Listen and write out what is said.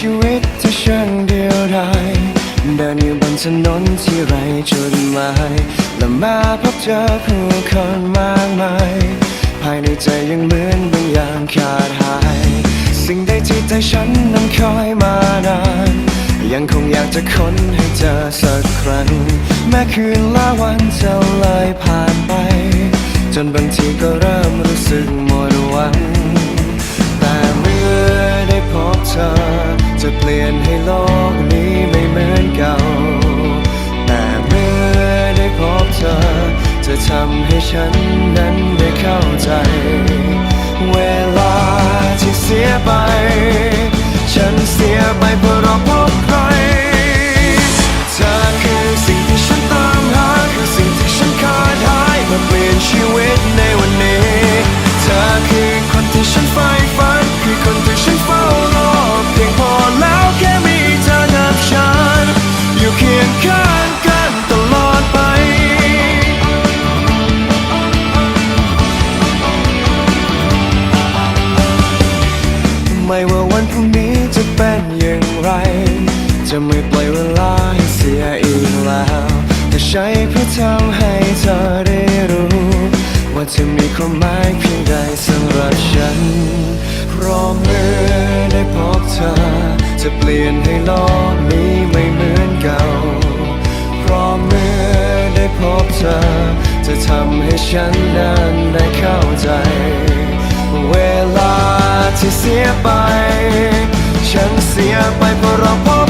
ช่างเดียวดายเดินอยู่บนถนนที่ไรจุดหมายและมาพบเจอผู้คนมากมาย ภายในใจยังเหมือนบางอย่างขาดหาย สิ่งใดที่ใจฉันนั้นคอยมานาน ยังคงอยากจะค้นให้เจอสักครั้ง แม้คืนละวันจะเลยผ่านไป จนบางทีก็เริ่มรู้สึกหมดหวัง แต่เมื่อได้พบเธอ จะเปลี่ยนให้โลกนี้ไม่เหมือนเก่า แต่เมื่อได้พบเธอ จะทำให้ฉันนั้นได้เข้าใจ เวลาที่เสียไป ฉันเสียไปเพราะเราพบ จะไม่ปล่อยเวลาให้เสียอีกแล้วแต่ใช้เพื่อทำให้เธอได้รู้ ว่าจะมีความหมายเพียงใดสำหรับฉันเพราะเมื่อได้พบเธอจะเปลี่ยนให้โลกนี้ไม่เหมือนเก่าเพราะเมื่อได้พบเธอ จะทำให้ฉันนั้นได้เข้าใจ เวลาที่เสียไป ฉันเสียไปเพราะเราพบ